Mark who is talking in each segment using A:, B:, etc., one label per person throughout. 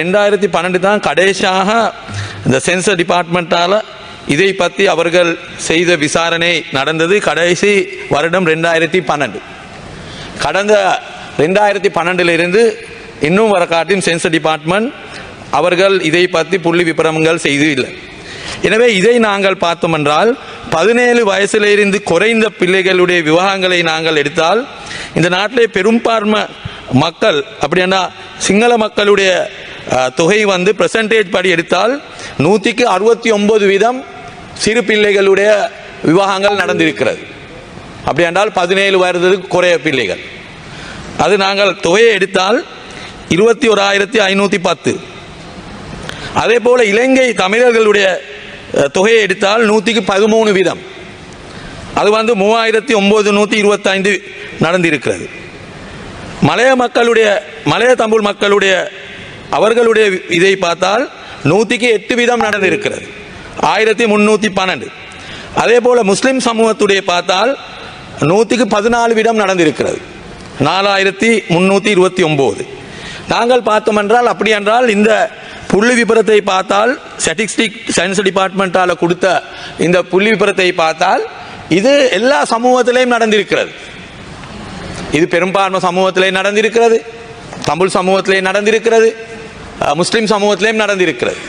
A: ரெண்டாயிரத்தி பன்னெண்டு தான் கடைசியாக இந்த சென்சர் டிபார்ட்மெண்ட்டால் இதை பற்றி அவர்கள் செய்த விசாரணை நடந்தது கடைசி வருடம் ரெண்டாயிரத்தி பன்னெண்டு. கடந்த ரெண்டாயிரத்தி பன்னெண்டிலிருந்து இன்னும் வர காட்டியும் சென்சர் டிபார்ட்மெண்ட் அவர்கள் இதை பற்றி புள்ளி விபரங்கள் செய்து இல்லை எனவே இதை நாங்கள் பார்த்தோம் என்றால் பதினேழு வயசிலிருந்து குறைந்த பிள்ளைகளுடைய விவகாரங்களை நாங்கள் எடுத்தால் இந்த நாட்டிலே பெரும்பான்மை மக்கள் அப்படின்னா சிங்கள மக்களுடைய தொகை வந்து பெர்சன்டேஜ் படி எடுத்தால் நூற்றிக்கு அறுபத்தி ஒன்பது வீதம் சிறு பிள்ளைகளுடைய விவாகங்கள் நடந்திருக்கிறது. அப்படி என்றால் பதினேழு வயதுக்கு குறைய பிள்ளைகள். அது நாங்கள் தொகையை எடுத்தால் இருபத்தி ஓராயிரத்தி ஐநூற்றி பத்து. அதே போல் இலங்கை தமிழர்களுடைய தொகையை எடுத்தால் நூற்றிக்கு பதிமூணு வீதம். அது வந்து மூவாயிரத்தி ஒம்பது நூற்றி இருபத்தைந்து நடந்திருக்கிறது. மலைய மக்களுடைய மலைய தமிழ் மக்களுடைய அவர்களுடைய இதை பார்த்தால் நூற்றிக்கு எட்டு வீதம் நடந்திருக்கிறது. ஆயிரத்தி முந்நூற்றி பன்னெண்டு. அதே போல் முஸ்லீம் சமூகத்துடைய பார்த்தால் நூற்றுக்கு பதினாலு வீதம் நடந்திருக்கிறது. நாலாயிரத்தி முந்நூற்றி இருபத்தி ஒம்பது நாங்கள் பார்த்தோம் என்றால் அப்படி என்றால் இந்த புள்ளி விபரத்தை பார்த்தால் ஸ்டாட்டிஸ்டிக் சயின்ஸ் டிபார்ட்மெண்ட்டால் கொடுத்த இந்த புள்ளி விபரத்தை பார்த்தால் இது எல்லா சமூகத்திலையும் நடந்திருக்கிறது. இது பெரும்பான்மை சமூகத்திலே நடந்திருக்கிறது. தமிழ் சமூகத்திலே நடந்திருக்கிறது. முஸ்லீம் சமூகத்திலேயும் நடந்திருக்கிறது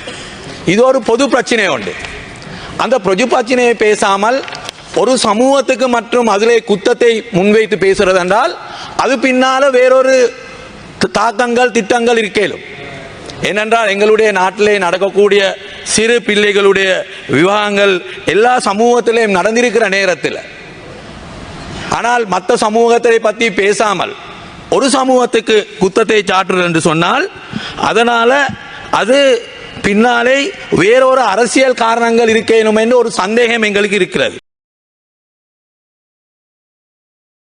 A: இது ஒரு பொது பிரச்சனை உண்டு அந்த பொது பிரச்சனையை பேசாமல் ஒரு சமூகத்துக்கு மற்றும் அதிலே குத்தத்தை முன்வைத்து பேசுறது என்றால் அது பின்னால வேறொரு த- தாக்கங்கள் திட்டங்கள் இருக்கேலும் ஏனென்றால் எங்களுடைய நாட்டிலே நடக்கக்கூடிய சிறு பிள்ளைகளுடைய விவாகங்கள் எல்லா சமூகத்திலேயும் நடந்திருக்கிற நேரத்தில் ஆனால் மற்ற சமூகத்தை பற்றி பேசாமல் ஒரு சமூகத்துக்கு குத்தத்தை சாட்டுறது என்று சொன்னால் அதனால் அது பின்னாலே வேறொரு அரசியல் காரணங்கள் இருக்கேனும் என்று ஒரு சந்தேகம் எங்களுக்கு இருக்கிறது.